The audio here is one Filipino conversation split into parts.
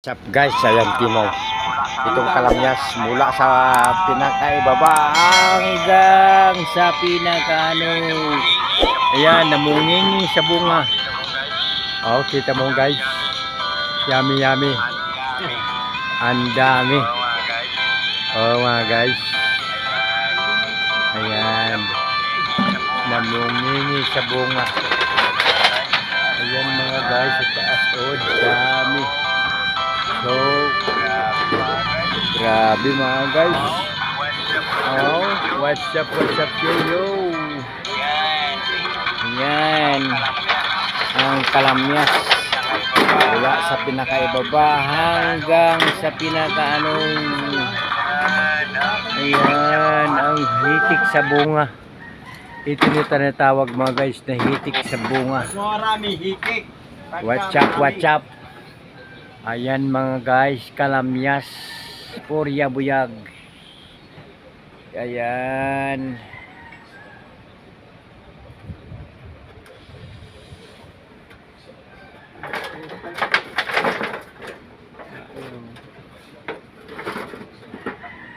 What's up guys, ayan Timo. Itong kalamyas mula sa pinakaibaba hanggang sa pinakaano. Ayan, namungingi sa bunga. Oh, kita mo guys. Yummy yummy. Ang dami. Oh mga guys. Ayan. Namungingi sa bunga. Ayan mga guys, sa taas. Oh, dami. Grabe mga guys. Oh, what's up, what's up, yo, yo. Yan. Ang kalamyas. Mula sa pinakaibaba hanggang sa pinakaanong Ayan, ang hitik sa bunga. Ito nyo tinatawag mga guys na hitik sa bunga. Marami hikik. What's up, what's up? Ayan mga guys, kalamyas, purya buyag. Ayan.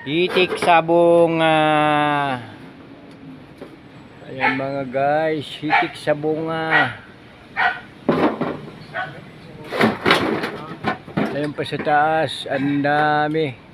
Hitik sa bunga. Ayan mga guys, hitik sa bunga. Ayun pa sa taas, ang dami.